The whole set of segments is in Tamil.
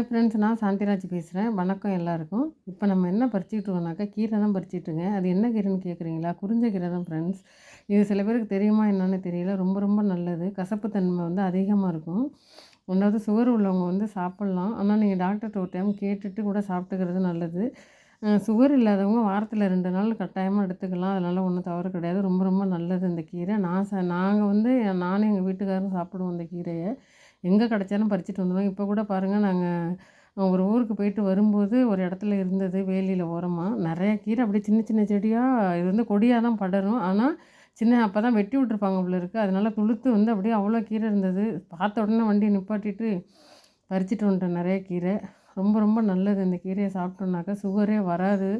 ஃப்ரெண்ட்ஸ் நான் சாந்திராஜ் பேசுகிறேன் வணக்கம் எல்லாருக்கும். இப்போ நம்ம என்ன பறிச்சுக்கிட்டு கீரை தான் பறிச்சிட்ருங்க அது என்ன கீரைன்னு கேட்குறீங்களா குறிஞ்ச கீரை தான் ஃப்ரெண்ட்ஸ் இது சில பேருக்கு தெரியுமா என்னன்னு தெரியல. ரொம்ப ரொம்ப நல்லது. கசப்புத்தன்மை வந்து அதிகமாக இருக்கும். ஒன்றாவது சுகர் உள்ளவங்க வந்து சாப்பிட்லாம். ஆனால் நீங்கள் டாக்டர்கிட்ட ஒரு டைம் கேட்டுட்டு கூட சாப்பிட்டுக்கிறது நல்லது. சுகர் இல்லாதவங்க வாரத்தில் ரெண்டு நாள் கட்டாயமாக எடுத்துக்கலாம். அதனால் ஒன்றும் தவறு கிடையாது. ரொம்ப ரொம்ப நல்லது இந்த கீரை. நான் ச நாங்கள் வந்து நானும் எங்கள் வீட்டுக்காரரும் சாப்பிடுவோம் இந்த கீரையை. எங்கே கிடச்சாலும் பறிச்சுட்டு வந்துடுவோம் இப்போ கூட பாருங்கள் நாங்கள் ஒரு ஊருக்கு போயிட்டு வரும்போது ஒரு இடத்துல இருந்தது வேலியில் ஓரமாக நிறைய கீரை அப்படியே சின்ன சின்ன செடியாக இது வந்து கொடியாக தான் படரும். ஆனால் சின்ன அப்போ தான் வெட்டி விட்ருப்பாங்க போல இருக்குது அதனால் துளுத்து வந்து அப்படியே அவ்வளோ கீரை இருந்தது. பார்த்த உடனே வண்டியை நிப்பாட்டிட்டு பறிச்சுட்டு வந்துட்டேன் நிறைய கீரை. ரொம்ப ரொம்ப நல்லது. இந்த கீரையை சாப்பிட்டோம்னாக்கா சுகரே வராது.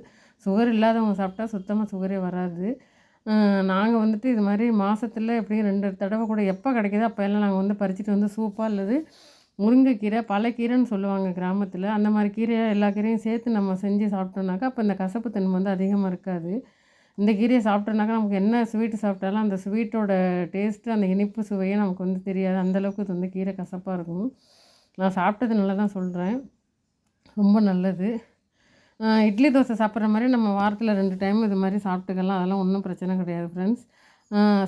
சுகர் இல்லாதவங்க சாப்பிட்டா சுத்தமாக சுகரே வராது. நாங்கள் வந்துட்டு இது மாதிரி மாதத்துல எப்படியும் ரெண்டு தடவை கூட எப்போ கிடைக்கிதோ அப்போ எல்லாம் நாங்கள் வந்து பறிச்சுட்டு வந்து சூப்பாக அல்லது முருங்கைக்கீரை பழக்கீரைன்னு சொல்லுவாங்க கிராமத்தில். அந்த மாதிரி கீரையை எல்லா கீரையும் சேர்த்து நம்ம செஞ்சு சாப்பிட்டோம்னாக்கா அப்போ இந்த கசப்பு தன்மை வந்து அதிகமாக இருக்காது. இந்த கீரையை சாப்பிட்டோம்னாக்கா நமக்கு என்ன ஸ்வீட்டு சாப்பிட்டாலும் அந்த ஸ்வீட்டோட டேஸ்ட்டு அந்த இனிப்பு சுவையே நமக்கு வந்து தெரியாது. அந்தளவுக்கு இது வந்து கீரை கசப்பாக இருக்கும். நான் சாப்பிட்டதுனால தான் சொல்கிறேன் ரொம்ப நல்லது. இட்லி தோசை சாப்பிட்ற மாதிரி நம்ம வாரத்தில் ரெண்டு டைம் இது மாதிரி சாப்பிட்டுக்கலாம். அதெல்லாம் ஒன்றும் பிரச்சனை கிடையாது ஃப்ரெண்ட்ஸ்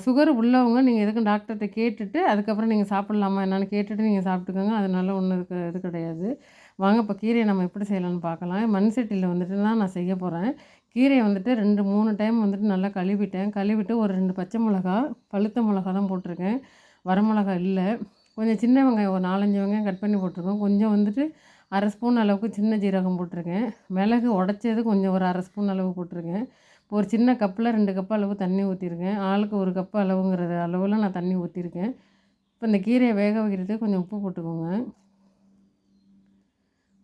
சுகர் உள்ளவங்க நீங்கள் எதுக்கும் டாக்டர்கிட்ட கேட்டுட்டு அதுக்கப்புறம் நீங்கள் சாப்பிட்லாமா என்னென்னு கேட்டுட்டு நீங்கள் சாப்பிட்டுக்கோங்க. அதனால ஒன்றும் இருக்கு இது கிடையாது. வாங்க இப்போ கீரையை நம்ம எப்படி செய்யலாம்னு பார்க்கலாம். மண் சட்டியில் வந்துட்டு தான் நான் செய்ய போகிறேன் கீரையை வந்துட்டு ரெண்டு மூணு டைம் வந்துட்டு நல்லா கழுவிட்டேன். கழுவிட்டு ஒரு ரெண்டு பச்சை மிளகா பழுத்த மிளகா தான் போட்டிருக்கேன். வரமிளகா இல்லை. கொஞ்சம் சின்ன வெங்காயம் ஒரு நாலஞ்சு வெங்காயம் கட் பண்ணி போட்டிருக்கோம். கொஞ்சம் வந்துட்டு அரை ஸ்பூன் அளவுக்கு சின்ன ஜீரகம் போட்டிருக்கேன். மிளகு உடச்சது கொஞ்சம் ஒரு அரை ஸ்பூன் அளவு போட்டிருக்கேன். இப்போ ஒரு சின்ன கப்பில் ரெண்டு கப் அளவு தண்ணி ஊற்றிருக்கேன் ஆளுக்கு ஒரு கப்பு அளவுங்கிறது அளவில் நான் தண்ணி ஊற்றிருக்கேன் இப்போ இந்த கீரையை வேக வைக்கிறதுக்கு கொஞ்சம் உப்பு போட்டுக்கோங்க.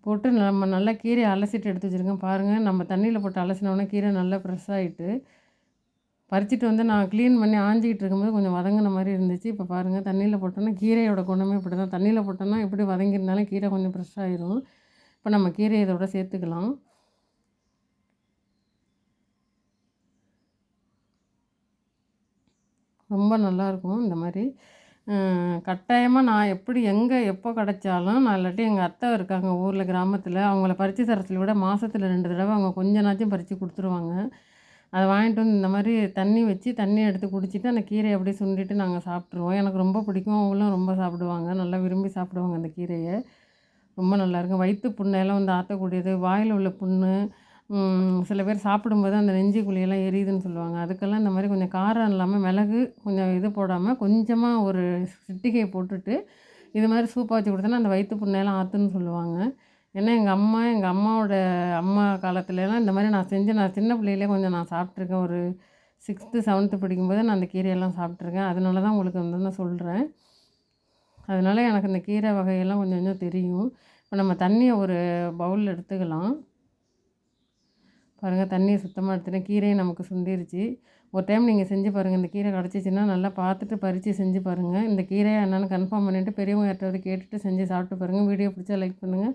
போட்டு நம்ம நல்லா கீரையை அலசிட்டு எடுத்து வச்சுருக்கேன். பாருங்கள் நம்ம தண்ணியில் போட்டு அலசினோன்னா கீரை நல்லா ஃப்ரெஷ் ஆகிட்டு பறிச்சிட்டு வந்து நான் க்ளீன் பண்ணி ஆஞ்சிக்கிட்டு இருக்கும்போது கொஞ்சம் வதங்கின மாதிரி இருந்துச்சு. இப்போ பாருங்கள் தண்ணியில் போட்டோன்னா கீரையோட குணமே இப்படி தான் தண்ணியில் போட்டோன்னா எப்படி வதங்கியிருந்தாலும் கீரை கொஞ்சம் ஃப்ரெஷ் ஆயிரும். இப்போ நம்ம கீரையை இதோட சேர்த்துக்கலாம். ரொம்ப நல்லாயிருக்கும் இந்த மாதிரி. கட்டாயமாக நான் எப்படி எங்கே எப்போ கிடச்சாலும் நான் இல்லாட்டி எங்கள் அத்தை இருக்காங்க ஊரில் கிராமத்தில் அவங்கள பறித்து தரத்தில் விட மாதத்தில் ரெண்டு தடவை அவங்க கொஞ்ச நாச்சும் பறித்து கொடுத்துருவாங்க. அதை வாங்கிட்டு வந்து இந்த மாதிரி தண்ணி வச்சு தண்ணி எடுத்து குடிச்சிட்டு அந்த கீரையை அப்படியே சுண்டிட்டு நாங்கள் சாப்பிட்ருவோம் எனக்கு ரொம்ப பிடிக்கும். அவங்களும் ரொம்ப சாப்பிடுவாங்க. நல்லா விரும்பி சாப்பிடுவாங்க அந்த கீரையை. ரொம்ப நல்லாயிருக்கும் வயிற்று புண்ணெல்லாம் வந்து ஆற்றக்கூடியது வாயில் உள்ள புண்ணு சில பேர் சாப்பிடும்போது அந்த நெஞ்சு குழியெல்லாம் எரியுதுன்னு சொல்லுவாங்க. அதுக்கெல்லாம் இந்த மாதிரி கொஞ்சம் காரம் இல்லாமல் மிளகு கொஞ்சம் இது போடாமல் கொஞ்சமாக ஒரு சிட்டிகையை போட்டுட்டு இது மாதிரி சூப்பாக வச்சு கொடுத்தோன்னா அந்த வயிற்று புண்ணெல்லாம் ஆற்றுன்னு சொல்லுவாங்க. ஏன்னா எங்கள் அம்மா எங்கள் அம்மாவோட அம்மா காலத்துலலாம் இந்த மாதிரி நான் செஞ்சு நான் சின்ன பிள்ளையிலே கொஞ்சம் நான் சாப்பிட்ருக்கேன் ஒரு சிக்ஸ்த்து செவன்த்து படிக்கும்போது நான் அந்த கீரையெல்லாம் சாப்பிட்ருக்கேன் அதனால தான் உங்களுக்கு வந்து நான் சொல்கிறேன் அதனால் எனக்கு இந்த கீரை வகையெல்லாம் கொஞ்சம் கொஞ்சம் தெரியும். இப்போ நம்ம தண்ணியை ஒரு பவுலில் எடுத்துக்கலாம். பாருங்கள் தண்ணியை சுத்தமாக எடுத்துட்டேன். கீரையும் நமக்கு சுண்டிருச்சு. ஒரு டைம் நீங்கள் செஞ்சு பாருங்கள் இந்த கீரை கிடச்சிச்சின்னா நல்லா பார்த்துட்டு பறித்து செஞ்சு பாருங்கள் இந்த கீரையை என்னென்னு கன்ஃபார்ம் பண்ணிவிட்டு பெரியவங்க யார்கிட்ட கேட்டுட்டு செஞ்சு சாப்பிட்டு பாருங்கள் வீடியோ பிடிச்சா லைக் பண்ணுங்கள்